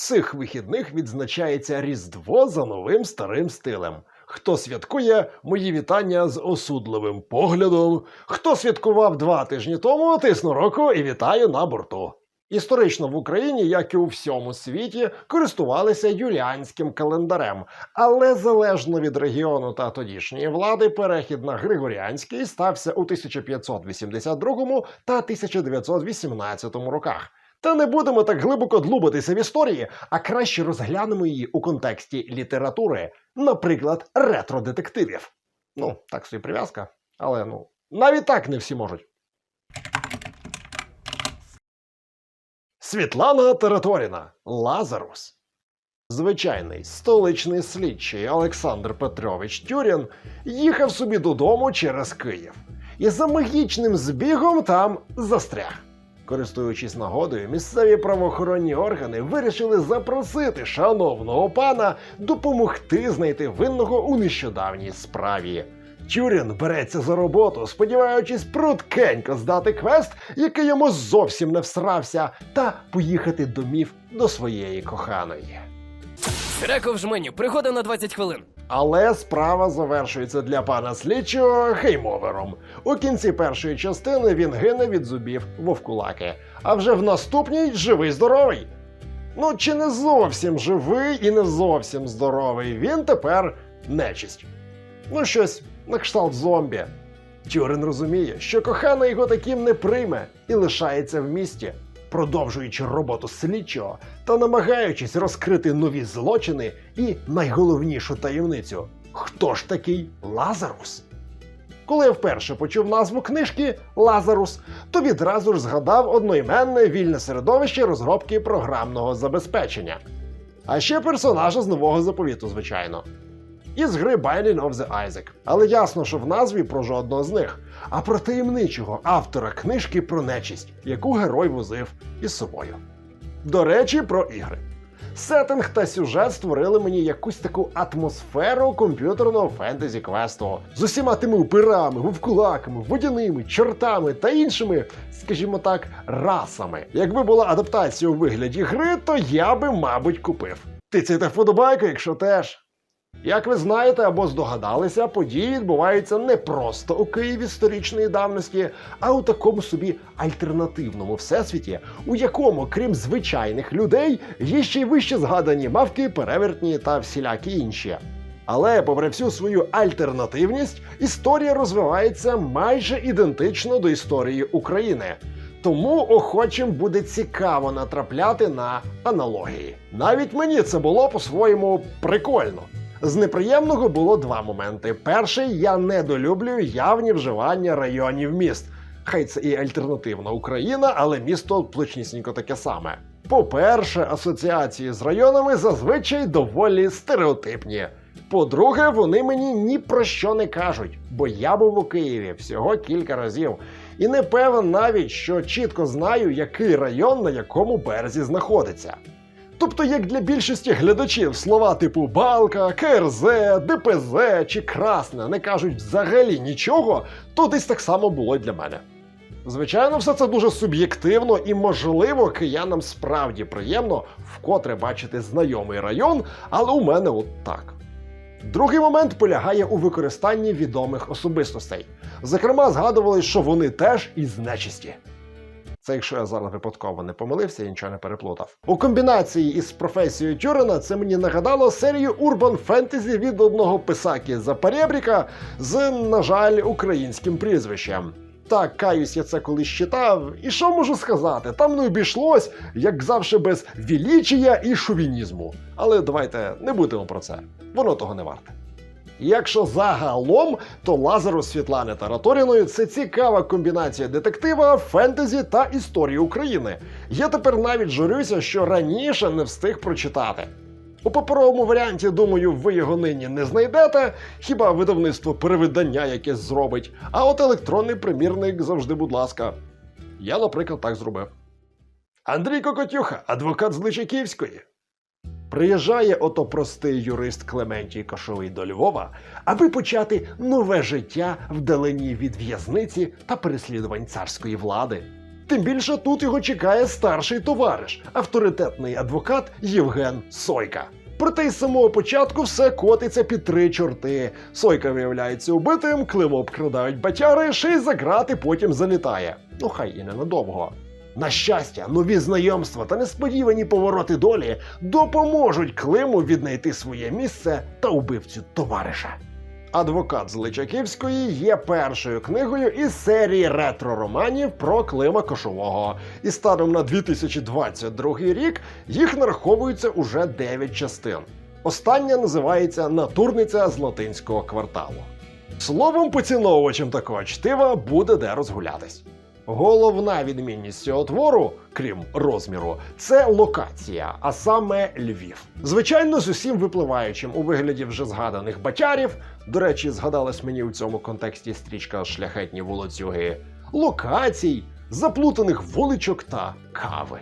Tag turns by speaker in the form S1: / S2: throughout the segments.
S1: Цих вихідних відзначається Різдво за новим старим стилем. Хто святкує мої вітання з осудливим поглядом, хто святкував два тижні тому, тисну року і вітаю на борту. Історично в Україні, як і у всьому світі, користувалися юліанським календарем, але залежно від регіону та тодішньої влади, перехід на Григоріанський стався у 1582 та 1918 роках. Та не будемо так глибоко длубатися в історії, а краще розглянемо її у контексті літератури, наприклад, ретро-детективів. Ну, так собі прив'язка, але ну, навіть так не всі можуть. Світлана Тераторіна Лазарус. Звичайний столичний слідчий Олександр Петрович Тюрін їхав собі додому через Київ і за магічним збігом там застряг. Користуючись нагодою, місцеві правоохоронні органи вирішили запросити шановного пана допомогти знайти винного у нещодавній справі. Тюрін береться за роботу, сподіваючись пруткенько здати квест, який йому зовсім не всрався, та поїхати домів до своєї коханої.
S2: Сиреков жменю, пригода на 20 хвилин.
S1: Але справа завершується для пана слідчого хеймовером. У кінці першої частини він гине від зубів вовкулаки, а вже в наступній живий здоровий. Ну, чи не зовсім живий і не зовсім здоровий, він тепер нечисть. Ну, щось на кшталт зомбі. Тюрин розуміє, що кохана його таким не прийме і лишається в місті, продовжуючи роботу слідчого та намагаючись розкрити нові злочини і найголовнішу таємницю хто ж такий Лазарус? Коли я вперше почув назву книжки Лазарус, то відразу ж згадав одноіменне вільне середовище розробки програмного забезпечення. А ще персонажа з нового заповіту, звичайно. Із гри Binding of the Isaac. Але ясно, що в назві про жодного з них, а про таємничого автора книжки про нечисть, яку герой возив із собою. До речі, про ігри. Сеттинг та сюжет створили мені якусь таку атмосферу комп'ютерного фентезі квесту з усіма тими упирами, вовкулаками, водяними, чортами та іншими, скажімо так, расами. Якби була адаптація у вигляді гри, то я би, мабуть, купив. Ти Тицяйте вподобайку, якщо теж. Як ви знаєте або здогадалися, події відбуваються не просто у Києві сторічної давності, а у такому собі альтернативному всесвіті, у якому, крім звичайних людей, є ще й вище згадані мавки, перевертні та всілякі інші. Але, попри всю свою альтернативність, історія розвивається майже ідентично до історії України. Тому охочим буде цікаво натрапляти на аналогії. Навіть мені це було по-своєму прикольно. З неприємного було два моменти. Перший я недолюблюю явні вживання районів міст. Хай це і альтернативна Україна, але місто точнісінько таке саме. По-перше, асоціації з районами зазвичай доволі стереотипні. По-друге, вони мені ні про що не кажуть, бо я був у Києві всього кілька разів. І не певен навіть, що чітко знаю, який район на якому березі знаходиться. Тобто, як для більшості глядачів слова типу Балка, КРЗ, ДПЗ чи Красне не кажуть взагалі нічого, то десь так само було й для мене. Звичайно, все це дуже суб'єктивно і, можливо, киянам справді приємно вкотре бачити знайомий район, але у мене от так. Другий момент полягає у використанні відомих особистостей. Зокрема, згадували, що вони теж із нечисті. Це якщо я зараз випадково не помилився і нічого не переплутав. У комбінації із професією Тюрена це мені нагадало серію урбан фентезі від одного писаки за Перебріка з, на жаль, українським прізвищем. Так, каюсь, я це колись читав, і що можу сказати? Там не обійшлось, як завжди, без вілічія і шовінізму. Але давайте не будемо про це. Воно того не варте. Якщо загалом, то Лазарус Світлани Тараторіної це цікава комбінація детектива, фентезі та історії України. Я тепер навіть журюся, що раніше не встиг прочитати. У паперовому варіанті, думаю, ви його нині не знайдете, хіба видавництво перевидання якесь зробить, а от електронний примірник завжди, будь ласка. Я, наприклад, так зробив. Андрій Кокотюха, адвокат з Личаківської. Приїжджає ото простий юрист Клементій Кошовий до Львова, аби почати нове життя вдалині від в'язниці та переслідувань царської влади. Тим більше тут його чекає старший товариш, авторитетний адвокат Євген Сойка. Проте із самого початку все котиться під три чорти. Сойка виявляється убитим, Климо обкрадають батяри, ще й за грати потім залітає. Ну хай і ненадовго. На щастя, нові знайомства та несподівані повороти долі допоможуть Климу віднайти своє місце та убивцю товариша. Адвокат з Личаківської є першою книгою із серії ретро-романів про Клима Кошового. І станом на 2022 рік їх нараховується уже 9 частин. Остання називається Натурниця з латинського кварталу. Словом, поціновувачам такого чтива буде де розгулятись. Головна відмінність цього твору, крім розміру, це локація, а саме Львів. Звичайно, з усім випливаючим у вигляді вже згаданих батярів. До речі, згадалась мені у цьому контексті стрічка Шляхетні волоцюги, локацій, заплутаних вуличок та кави.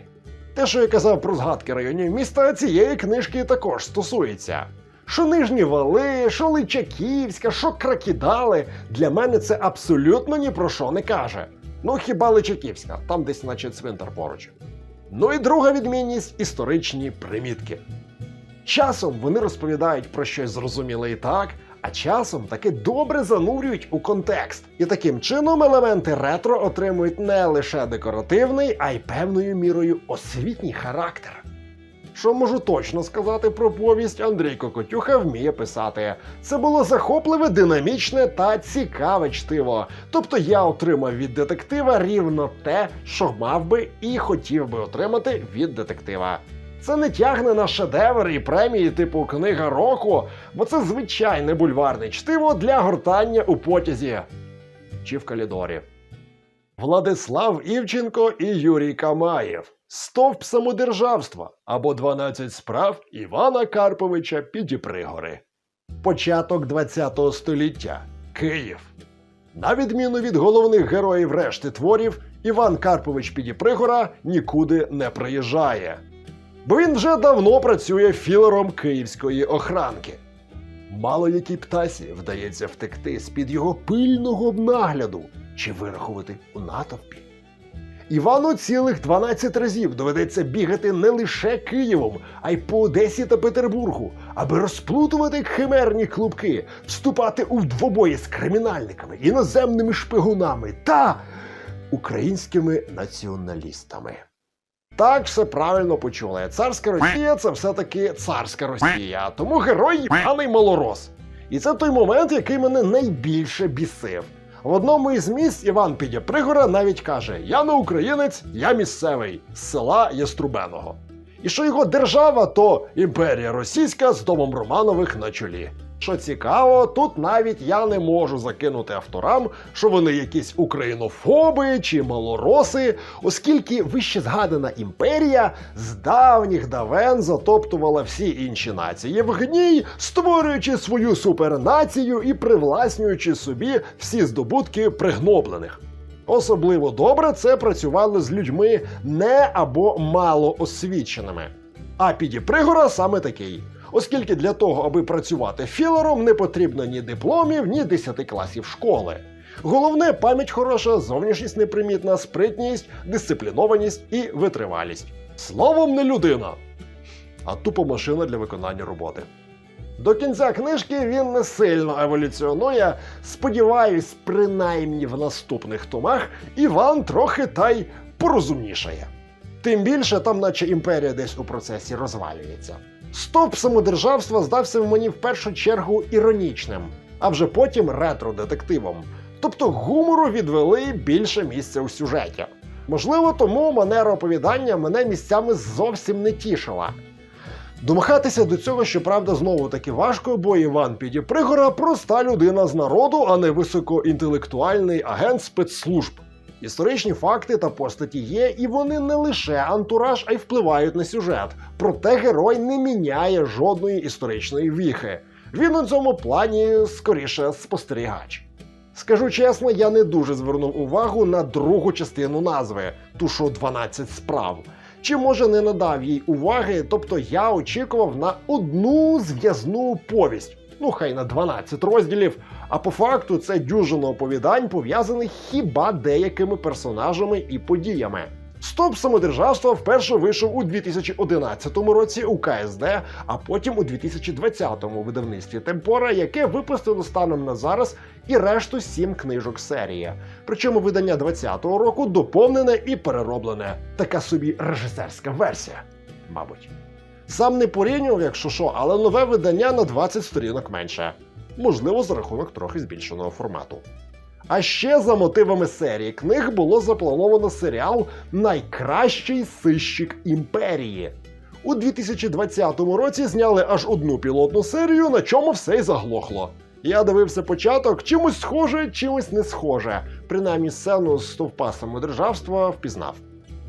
S1: Те, що я казав про згадки районів міста, цієї книжки також стосується. Що нижні вали, що Личаківська, що кракідали, для мене це абсолютно ні про що не каже. Ну хіба Личаківська, там десь наче цвинтар поруч. Ну і друга відмінність історичні примітки. Часом вони розповідають про щось зрозуміле і так, а часом таки добре занурюють у контекст. І таким чином елементи ретро отримують не лише декоративний, а й певною мірою освітній характер. Що можу точно сказати про повість, Андрій Кокотюха вміє писати. Це було захопливе, динамічне та цікаве чтиво. Тобто я отримав від детектива рівно те, що мав би і хотів би отримати від детектива. Це не тягне на шедевр і премії типу книга року, бо це звичайне бульварне чтиво для гортання у потязі чи в калідорі. Владислав Івченко і Юрій Камаєв. Стовп самодержавства або 12 справ Івана Карповича Підіпригори. Початок 20 століття. Київ. На відміну від головних героїв решти творів, Іван Карпович Підіпригора нікуди не приїжджає. Бо він вже давно працює філером київської охранки. Мало якій птасі вдається втекти з-під його пильного нагляду чи вирахувати у натовпі. Івану цілих 12 разів доведеться бігати не лише Києвом, а й по Одесі та Петербургу, аби розплутувати химерні клубки, вступати у двобої з кримінальниками, іноземними шпигунами та українськими націоналістами. Так, все правильно почули. Царська Росія це все-таки царська Росія, тому герой Іваний Малорос. І це той момент, який мене найбільше бісив. В одному із місць Іван Підєпригора навіть каже: Я не українець, я місцевий з села Яструбеного. І що його держава то імперія російська з домом Романових на чолі. Що цікаво, тут навіть я не можу закинути авторам, що вони якісь українофоби чи малороси, оскільки вище згадана імперія з давніх давен затоптувала всі інші нації в гній, створюючи свою супернацію і привласнюючи собі всі здобутки пригноблених. Особливо добре це працювало з людьми не або мало освіченими. А Підіпригора саме такий. Оскільки для того, аби працювати філером, не потрібно ні дипломів, ні 10 класів школи. Головне пам'ять хороша, зовнішність непримітна, спритність, дисциплінованість і витривалість. Словом, не людина, а тупо машина для виконання роботи. До кінця книжки він не сильно еволюціонує. Сподіваюсь, принаймні в наступних томах Іван трохи та й порозумнішає. Тим більше там, наче імперія десь у процесі розвалюється. Стоп самодержавства здався мені в першу чергу іронічним, а вже потім ретро-детективом. Тобто гумору відвели більше місця у сюжеті. Можливо, тому манера оповідання мене місцями зовсім не тішила. Домахатися до цього, щоправда, знову таки важко, бо Іван Підіпригора проста людина з народу, а не високоінтелектуальний агент спецслужб. Історичні факти та постаті є, і вони не лише антураж, а й впливають на сюжет. Проте герой не міняє жодної історичної віхи. Він у цьому плані скоріше спостерігач. Скажу чесно, я не дуже звернув увагу на другу частину назви, ту що 12 справ. Чи може не надав їй уваги, тобто я очікував на одну зв'язну повість. Ну хай на 12 розділів. А по факту це дюжина оповідань, пов'язаних хіба деякими персонажами і подіями. Стоп самодержавства вперше вийшов у 2011 році у КСД, а потім у 2020 видавництві Темпора, яке випустило станом на зараз і решту сім книжок серії. Причому видання 2020 року доповнене і перероблене. Така собі режисерська версія, мабуть. Сам не порівнював, якщо що, але нове видання на 20 сторінок менше. Можливо, за рахунок трохи збільшеного формату. А ще за мотивами серії книг було заплановано серіал Найкращий сищик імперії. У 2020 році зняли аж одну пілотну серію, на чому все й заглохло. Я дивився початок, чимось схоже, чимось не схоже. Принаймні сцену з стовпа самодержавства впізнав.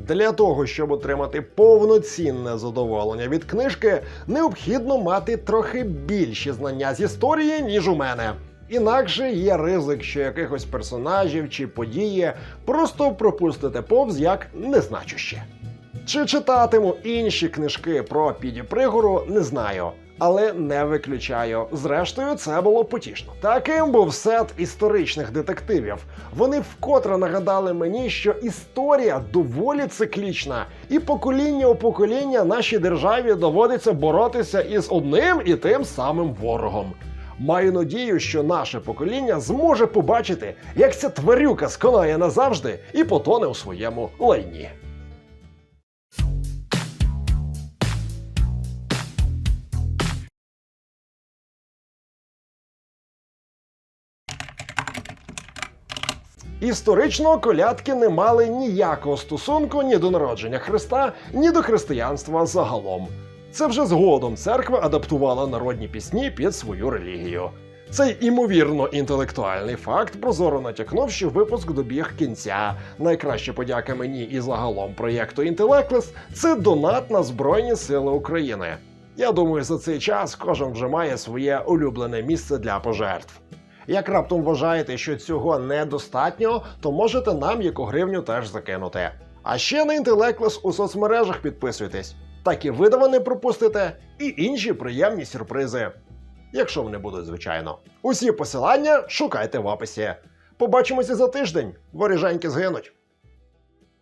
S1: Для того, щоб отримати повноцінне задоволення від книжки, необхідно мати трохи більші знання з історії, ніж у мене. Інакше є ризик, що якихось персонажів чи події просто пропустите повз як незначущі. Чи читатиму інші книжки про Піді Пригору, не знаю. Але не виключаю. Зрештою, це було потішно. Таким був сет історичних детективів. Вони вкотре нагадали мені, що історія доволі циклічна, і покоління у покоління нашій державі доводиться боротися із одним і тим самим ворогом. Маю надію, що наше покоління зможе побачити, як ця тварюка сконає назавжди і потоне у своєму лайні. Історично колядки не мали ніякого стосунку ні до народження Христа, ні до християнства загалом. Це вже згодом церква адаптувала народні пісні під свою релігію. Цей імовірно інтелектуальний факт прозоро натякнув, що випуск добіг кінця. Найкраща подяка мені і загалом проєкту Інтелеклес це донат на Збройні Сили України. Я думаю, за цей час кожен вже має своє улюблене місце для пожертв. Як раптом вважаєте, що цього недостатньо, то можете нам яку гривню теж закинути. А ще на інтелеклес у соцмережах підписуйтесь. Так і видава не пропустите, і інші приємні сюрпризи. Якщо вони будуть, звичайно. Усі посилання шукайте в описі. Побачимося за тиждень. Воріженьки згинуть.